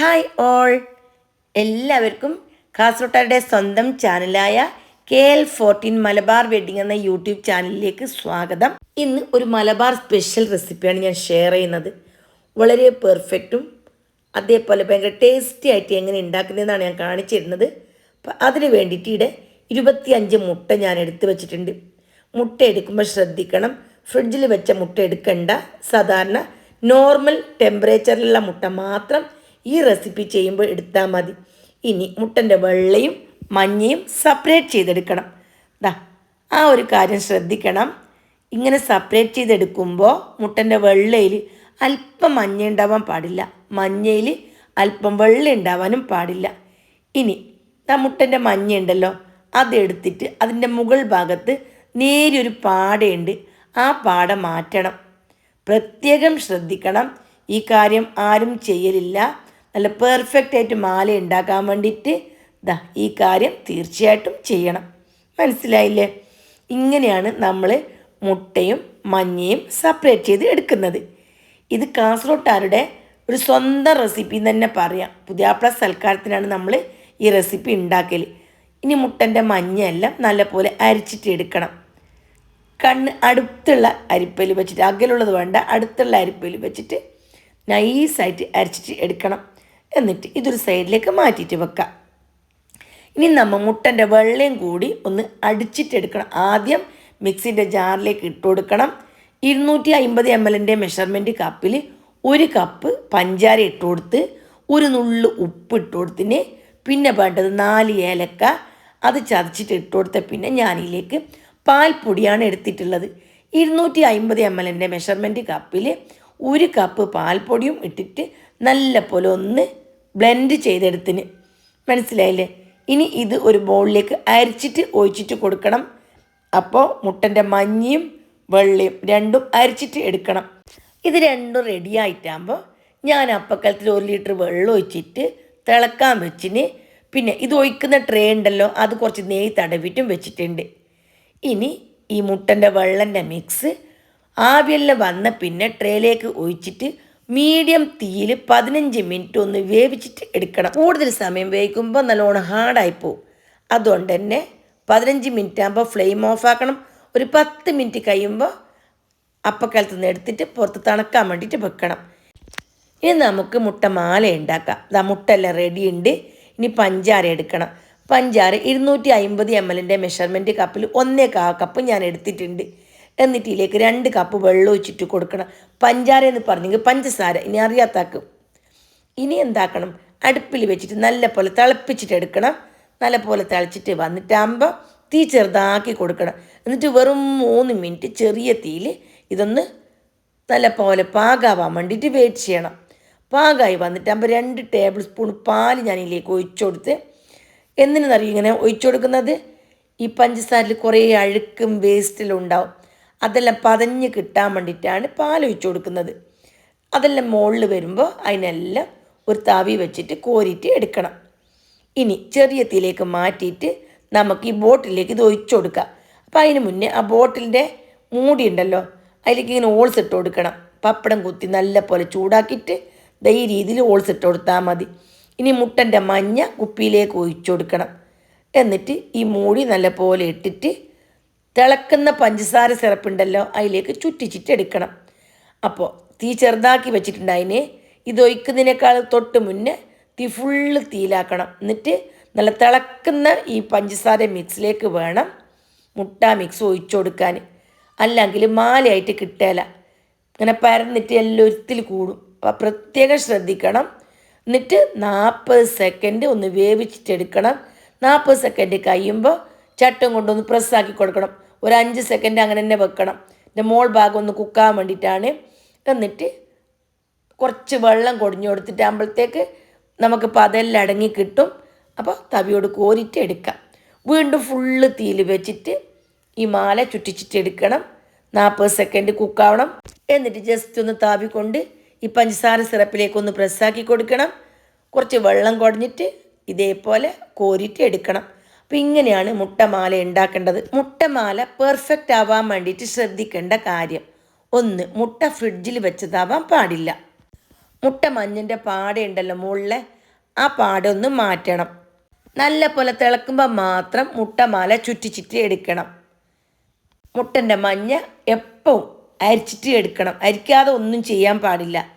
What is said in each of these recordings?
Hi all എല്ലാവർക്കും കാസർഗോട്ടാരുടെ സ്വന്തം ചാനലായ K L fourteen Malabar wedding എന്ന യൂട്യൂബ് ചാനലിലേക്ക് സ്വാഗതം. ഇന്ന് ഒരു മലബാർ സ്പെഷ്യൽ റെസിപ്പിയാണ് ഞാൻ ഷെയർ ചെയ്യുന്നത്. വളരെ പെർഫെക്റ്റും അതേപോലെ ഭയങ്കര ടേസ്റ്റി ആയിട്ട് എങ്ങനെ ഉണ്ടാക്കുന്നതെന്നാണ് ഞാൻ കാണിച്ചിരുന്നത് അപ്പം അതിന് വേണ്ടിയിട്ട് ഇവിടെ ഇരുപത്തിയഞ്ച് മുട്ട ഞാൻ എടുത്തു വെച്ചിട്ടുണ്ട്. മുട്ട എടുക്കുമ്പോൾ ശ്രദ്ധിക്കണം. ഫ്രിഡ്ജിൽ വെച്ച മുട്ട എടുക്കണ്ട. സാധാരണ നോർമൽ ടെമ്പറേച്ചറിലുള്ള മുട്ട മാത്രം ഈ റെസിപ്പി ചെയ്യുമ്പോൾ എടുത്താൽ മതി. ഇനി മുട്ടന്റെ വെള്ളയും മഞ്ഞയും സെപ്പറേറ്റ് ചെയ്തെടുക്കണം. ദാ ആ ഒരു കാര്യം ശ്രദ്ധിക്കണം. ഇങ്ങനെ സെപ്പറേറ്റ് ചെയ്തെടുക്കുമ്പോൾ മുട്ടന്റെ വെള്ളയിൽ അല്പം മഞ്ഞ ഉണ്ടാവാൻ പാടില്ല. മഞ്ഞയിൽ അല്പം വെള്ള ഉണ്ടാവാനും പാടില്ല. ഇനി ആ മുട്ടന്റെ മഞ്ഞ ഉണ്ടല്ലോ അതെടുത്തിട്ട് അതിന്റെ മുകൾ ഭാഗത്ത് നേരിയൊരു പാടയുണ്ട്. ആ പാട മാറ്റണം. പ്രത്യേകം ശ്രദ്ധിക്കണം. ഈ കാര്യം ആരും ചെയ്യലില്ല. നല്ല പെർഫെക്റ്റ് ആയിട്ട് മാല ഉണ്ടാക്കാൻ വേണ്ടിയിട്ട് ദാ ഈ കാര്യം തീർച്ചയായിട്ടും ചെയ്യണം. മനസ്സിലായില്ലേ? ഇങ്ങനെയാണ് നമ്മൾ മുട്ടയും മഞ്ഞയും സെപ്പറേറ്റ് ചെയ്ത് എടുക്കുന്നത്. ഇത് കാസർഗോട്ടാരുടെ ഒരു സ്വന്തം റെസിപ്പി തന്നെ പറയാം. പുതിയാപ്ല സൽക്കാരത്തിനാണ് നമ്മൾ ഈ റെസിപ്പി ഉണ്ടാക്കൽ ഇനി മുട്ടന്റെ മഞ്ഞയെല്ലാം നല്ലപോലെ അരിച്ചിട്ട് എടുക്കണം. കണ്ണ് അടുത്തുള്ള അരിപ്പയിൽ വെച്ചിട്ട് അകലുള്ളത് വേണ്ട അടുത്തുള്ള അരിപ്പയിൽ വെച്ചിട്ട് നൈസായിട്ട് അരിച്ചിട്ട് എടുക്കണം. എന്നിട്ട് ഇതൊരു സൈഡിലേക്ക് മാറ്റിയിട്ട് വെക്കാം. ഇനി നമ്മൾ മുട്ടന്റെ വെള്ളയും കൂടി ഒന്ന് അടിച്ചിട്ടെടുക്കണം. ആദ്യം മിക്സിന്റെ ജാറിലേക്ക് ഇട്ട് കൊടുക്കണം. ഇരുന്നൂറ്റി അമ്പത് എം എല്ലിന്റെ മെഷർമെന്റ് കപ്പിൽ ഒരു കപ്പ് പഞ്ചാര ഇട്ട് കൊടുത്ത് ഒരു നുള്ള് ഉപ്പ് ഇട്ട് കൊടുത്തിന് പിന്നെ വേണ്ടത് നാല് ഏലക്ക. അത് ചതച്ചിട്ട് ഇട്ട് കൊടുത്ത പിന്നെ ഞാനിതിലേക്ക് പാൽപ്പൊടിയാണ് എടുത്തിട്ടുള്ളത്. ഇരുന്നൂറ്റി അമ്പത് എം എല്ലിന്റെ മെഷർമെന്റ് കപ്പിൽ ഒരു കപ്പ് പാൽപ്പൊടിയും ഇട്ടിട്ട് നല്ല പോലെ ഒന്ന് ബ്ലെൻഡ് ചെയ്തെടുത്തിന്. മനസ്സിലായില്ലേ? ഇനി ഇത് ഒരു ബൗളിലേക്ക് അരിച്ചിട്ട് ഒഴിച്ചിട്ട് കൊടുക്കണം. അപ്പോൾ മുട്ടന്റെ മഞ്ഞയും വെള്ളയും രണ്ടും അരിച്ചിട്ട് എടുക്കണം. ഇത് രണ്ടും റെഡി ആയിട്ടാകുമ്പോൾ ഞാൻ അപ്പക്കലത്തിൽ ഒരു ലിറ്റർ വെള്ളം ഒഴിച്ചിട്ട് തിളക്കാൻ വെച്ചിന്. പിന്നെ ഇത് ഒഴിക്കുന്ന ട്രേ ഉണ്ടല്ലോ അത് കുറച്ച് നെയ്യ് തടവിട്ടും വെച്ചിട്ടുണ്ട്. ഇനി ഈ മുട്ടന്റെ വെള്ളന്റെ മിക്സ് ആവിയെല്ലാം വന്ന പിന്നെ ട്രേയിലേക്ക് ഒഴിച്ചിട്ട് മീഡിയം തീയിൽ പതിനഞ്ച് മിനിറ്റ് ഒന്ന് വേവിച്ചിട്ട് എടുക്കണം. കൂടുതൽ സമയം വേവിക്കുമ്പോൾ നല്ലോണം ഹാർഡായി പോവും. അതുകൊണ്ട് തന്നെ പതിനഞ്ച് മിനിറ്റ് ആകുമ്പോൾ ഫ്ലെയിം ഓഫ് ആക്കണം. ഒരു പത്ത് മിനിറ്റ് കഴിയുമ്പോൾ അപ്പക്കാലത്ത് നിന്ന് എടുത്തിട്ട് പുറത്ത് തണക്കാൻ വേണ്ടിയിട്ട് വെക്കണം. ഇനി നമുക്ക് മുട്ട മാല ഉണ്ടാക്കാം. ഇതാ മുട്ടെല്ലാം റെഡി ഉണ്ട്. ഇനി പഞ്ചാര എടുക്കണം. പഞ്ചാര ഇരുന്നൂറ്റി അമ്പത് എം എല്ലിന്റെ മെഷർമെന്റ് കപ്പിൽ ഒന്നേ കാ കപ്പ് ഞാൻ എടുത്തിട്ടുണ്ട്. എന്നിട്ട് ഇതിലേക്ക് രണ്ട് കപ്പ് വെള്ളം ഒഴിച്ചിട്ട് കൊടുക്കണം. പഞ്ചാര എന്ന് പറഞ്ഞെങ്കിൽ പഞ്ചസാര ഇനി അറിയാത്താക്കും. ഇനി എന്താക്കണം? അടുപ്പിൽ വെച്ചിട്ട് നല്ല പോലെ തിളപ്പിച്ചിട്ട് എടുക്കണം. നല്ല പോലെ തിളച്ചിട്ട് വന്നിട്ടാകുമ്പോൾ തീ ചെറുതാക്കി കൊടുക്കണം. എന്നിട്ട് വെറും മൂന്ന് മിനിറ്റ് ചെറിയ തീയിൽ ഇതൊന്ന് നല്ല പോലെ പാകാവാൻ വേണ്ടിയിട്ട് വെയിറ്റ് ചെയ്യണം. പാകമായി വന്നിട്ടാകുമ്പോൾ രണ്ട് ടേബിൾ സ്പൂൺ പാൽ ഞാൻ ഇതിലേക്ക് ഒഴിച്ചു കൊടുത്ത് എന്തിനറിയും ഇങ്ങനെ ഒഴിച്ചു കൊടുക്കുന്നത്? ഈ പഞ്ചസാരയിൽ കുറേ അഴുക്കും വേസ്റ്റിലും ഉണ്ടാവും. അതെല്ലാം പതഞ്ഞ് കിട്ടാൻ വേണ്ടിയിട്ടാണ് പാൽ ഒഴിച്ചു കൊടുക്കുന്നത്. അതെല്ലാം മുകളിൽ വരുമ്പോൾ അതിനെല്ലാം ഒരു തവി വെച്ചിട്ട് കോരിയിട്ട് എടുക്കണം. ഇനി ചെറിയ തീയിലേക്ക് മാറ്റിയിട്ട് നമുക്ക് ഈ ബോട്ടിലേക്ക് ഇത് ഒഴിച്ചു കൊടുക്കാം. അപ്പോൾ അതിന് മുന്നേ ആ ബോട്ടിലിന്റെ മൂടി ഉണ്ടല്ലോ അതിലേക്ക് ഇങ്ങനെ ഓൾസ് ഇട്ട് കൊടുക്കണം. പപ്പടം കുത്തി നല്ല പോലെ ചൂടാക്കിയിട്ട് ഈ രീതിയിൽ ഓൾസ് ഇട്ട് കൊടുത്താൽ മതി. ഇനി മുട്ടന്റെ മഞ്ഞ കുപ്പിയിലേക്ക് ഒഴിച്ചു കൊടുക്കണം. എന്നിട്ട് ഈ മൂടി നല്ല പോലെ ഇട്ടിട്ട് തിളക്കുന്ന പഞ്ചസാര സിറപ്പുണ്ടല്ലോ അതിലേക്ക് ചുറ്റിച്ചിട്ടെടുക്കണം അപ്പോൾ തീ ചെറുതാക്കി വെച്ചിട്ടുണ്ടായിന്. ഇത് ഒഴിക്കുന്നതിനേക്കാൾ തൊട്ട് മുന്നേ തീ ഫുള്ള് തീയിലാക്കണം. എന്നിട്ട് നല്ല തിളക്കുന്ന ഈ പഞ്ചസാര മിക്സിലേക്ക് വേണം മുട്ട മിക്സ് ഒഴിച്ചു കൊടുക്കാൻ. അല്ലെങ്കിൽ മാലയായിട്ട് കിട്ടേല. ഇങ്ങനെ പരന്നിട്ട് എല്ലാത്തിൽ കൂടും. അപ്പോൾ പ്രത്യേകം ശ്രദ്ധിക്കണം. എന്നിട്ട് നാൽപ്പത് സെക്കൻഡ് ഒന്ന് വേവിച്ചിട്ടെടുക്കണം നാൽപ്പത് സെക്കൻഡ് കഴിയുമ്പോൾ ചട്ടം കൊണ്ടൊന്ന് പ്രസ്സാക്കി കൊടുക്കണം. ഒരു അഞ്ച് സെക്കൻഡ് അങ്ങനെ തന്നെ വെക്കണം. എന്റെ മോൾ ഭാഗം ഒന്ന് കുക്കാൻ വേണ്ടിയിട്ടാണ്. എന്നിട്ട് കുറച്ച് വെള്ളം കൊടിഞ്ഞു കൊടുത്തിട്ടാകുമ്പോഴത്തേക്ക് നമുക്ക് അതെല്ലാം അടങ്ങി കിട്ടും. അപ്പോൾ തവിയോട് കോരിയിട്ട് എടുക്കാം. വീണ്ടും ഫുള്ള് തീയിൽ വെച്ചിട്ട് ഈ മാല ചുറ്റിച്ചിട്ട് എടുക്കണം. നാൽപ്പത് സെക്കൻഡ് കുക്കാവണം എന്നിട്ട് ജസ്റ്റ് ഒന്ന് താവി കൊണ്ട് ഈ പഞ്ചസാര സിറപ്പിലേക്ക് ഒന്ന് പ്രസ്സാക്കി കൊടുക്കണം. കുറച്ച് വെള്ളം കുടഞ്ഞിട്ട് ഇതേപോലെ കോരിയിട്ട് എടുക്കണം. അപ്പോൾ ഇങ്ങനെയാണ് മുട്ടമാല ഉണ്ടാക്കേണ്ടത്. മുട്ടമാല പെർഫെക്റ്റ് ആവാൻ വേണ്ടിയിട്ട് ശ്രദ്ധിക്കേണ്ട കാര്യം. ഒന്ന് മുട്ട ഫ്രിഡ്ജിൽ വെച്ചതാവാൻ പാടില്ല. മുട്ട മഞ്ഞന്റെ പാടയുണ്ടല്ലോ മുകളിലെ ആ പാടൊന്ന് മാറ്റണം. നല്ല പോലെ തിളക്കുമ്പോൾ മാത്രം മുട്ടമാല ചുറ്റി ചുറ്റി എടുക്കണം. മുട്ടന്റെ മഞ്ഞ എപ്പോഴും അരിച്ചിട്ട് എടുക്കണം. അരിക്കാതെ ഒന്നും ചെയ്യാൻ പാടില്ല.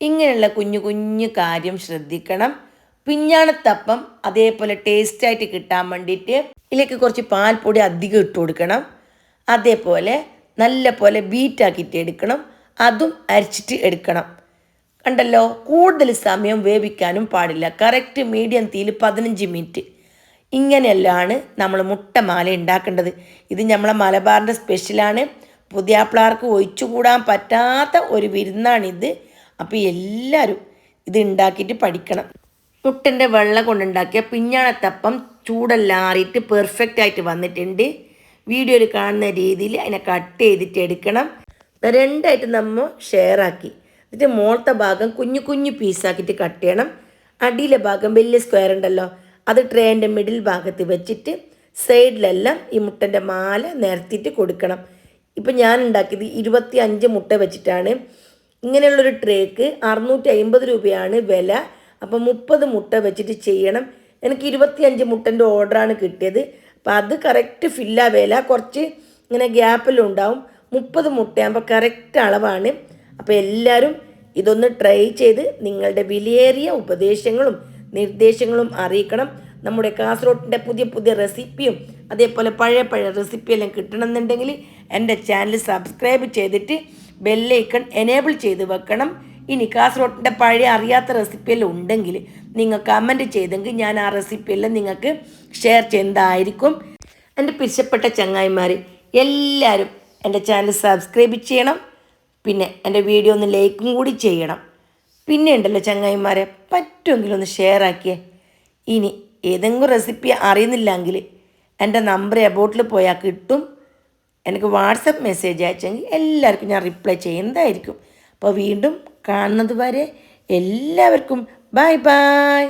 ഇങ്ങനെയുള്ള കുഞ്ഞു കുഞ്ഞു കാര്യം ശ്രദ്ധിക്കണം. പിഞ്ഞാണത്തപ്പം അതേപോലെ ടേസ്റ്റായിട്ട് കിട്ടാൻ വേണ്ടിയിട്ട് ഇതിലേക്ക് കുറച്ച് പാൽപ്പൊടി അധികം ഇട്ട് കൊടുക്കണം. അതേപോലെ നല്ല പോലെ ബീറ്റാക്കിയിട്ട് എടുക്കണം. അതും അരച്ചിട്ട് എടുക്കണം. കണ്ടല്ലോ? കൂടുതൽ സമയം വേവിക്കാനും പാടില്ല. കറക്റ്റ് മീഡിയം തീയിൽ പതിനഞ്ച് മിനിറ്റ് ഇങ്ങനെയെല്ലാണ് നമ്മൾ മുട്ടമാല ഉണ്ടാക്കേണ്ടത്. ഇത് നമ്മളെ മലബാറിന്റെ സ്പെഷ്യലാണ് പുതിയാപ്പിളാർക്ക് ഒഴിച്ചുകൂടാൻ പറ്റാത്ത ഒരു വിരുന്നാണിത്. അപ്പോൾ എല്ലാവരും ഇത് ഉണ്ടാക്കിയിട്ട് പഠിക്കണം. മുട്ടന്റെ വെള്ള കൊണ്ടുണ്ടാക്കിയ പിഞ്ഞാണത്തപ്പം ചൂടെല്ലാറിയിട്ട് പെർഫെക്റ്റ് ആയിട്ട് വന്നിട്ടുണ്ട്. വീഡിയോയിൽ കാണുന്ന രീതിയിൽ അതിനെ കട്ട് ചെയ്തിട്ട് എടുക്കണം. രണ്ടായിട്ട് നമ്മൾ ഷെയർ ആക്കി. എന്നിട്ട് മോളത്തെ ഭാഗം കുഞ്ഞു കുഞ്ഞു പീസാക്കിയിട്ട് കട്ട് ചെയ്യണം. അടിയിലെ ഭാഗം വലിയ സ്ക്വയർ ഉണ്ടല്ലോ. അത് ട്രേന്റെ മിഡിൽ ഭാഗത്ത് വെച്ചിട്ട് സൈഡിലെല്ലാം ഈ മുട്ടന്റെ മാല നിരത്തിയിട്ട് കൊടുക്കണം. ഇപ്പം ഞാൻ ഉണ്ടാക്കിയത് ഇരുപത്തി അഞ്ച് മുട്ട വെച്ചിട്ടാണ്. ഇങ്ങനെയുള്ളൊരു ട്രേക്ക് അറുന്നൂറ്റി അമ്പത് രൂപയാണ് വില. അപ്പം മുപ്പത് മുട്ട വെച്ചിട്ട് ചെയ്യണം. എനിക്ക് ഇരുപത്തിയഞ്ച് മുട്ടന്റെ ഓർഡറാണ് കിട്ടിയത്. അപ്പം അത് കറക്റ്റ് ഫില്ലാവേല കുറച്ച് ഇങ്ങനെ ഗ്യാപ്പെല്ലാം ഉണ്ടാവും. മുപ്പത് മുട്ടയാകുമ്പോൾ കറക്റ്റ് അളവാണ്. അപ്പോൾ എല്ലാവരും ഇതൊന്ന് ട്രൈ ചെയ്ത് നിങ്ങളുടെ വിലയേറിയ ഉപദേശങ്ങളും നിർദ്ദേശങ്ങളും അറിയിക്കണം. നമ്മുടെ കാസർഗോഡിന്റെ പുതിയ പുതിയ റെസിപ്പിയും അതേപോലെ പഴയ പഴയ റെസിപ്പിയെല്ലാം കിട്ടണമെന്നുണ്ടെങ്കിൽ എന്റെ ചാനൽ സബ്സ്ക്രൈബ് ചെയ്തിട്ട് ബെല്ലൈക്കൺ എനേബിൾ ചെയ്ത് വെക്കണം. ഇനി കാസർഗോഡിന്റെ പഴയ അറിയാത്ത റെസിപ്പിയെല്ലാം ഉണ്ടെങ്കിൽ നിങ്ങൾ കമന്റ് ചെയ്തെങ്കിൽ ഞാൻ ആ റെസിപ്പിയെല്ലാം നിങ്ങൾക്ക് ഷെയർ ചെയ്യുന്നതായിരിക്കും. എന്റെ പിരിച്ചപ്പെട്ട ചങ്ങായിമാർ എല്ലാവരും എന്റെ ചാനൽ സബ്സ്ക്രൈബ് ചെയ്യണം. പിന്നെ എന്റെ വീഡിയോ ഒന്ന് ലൈക്കും കൂടി ചെയ്യണം. പിന്നെ ഉണ്ടല്ലോ ചങ്ങായിമാരെ പറ്റുമെങ്കിലും ഒന്ന് ഷെയർ ആക്കിയേ. ഇനി ഏതെങ്കിലും റെസിപ്പി അറിയുന്നില്ലെങ്കിൽ എന്റെ നമ്പർ എബോട്ടിൽ പോയാൽ കിട്ടും. എനിക്ക് വാട്സപ്പ് മെസ്സേജ് അയച്ചെങ്കിൽ എല്ലാവർക്കും ഞാൻ റിപ്ലൈ ചെയ്യുന്നതായിരിക്കും. അപ്പോൾ വീണ്ടും കാണുന്നത് വരെ എല്ലാവർക്കും ബൈ ബൈ.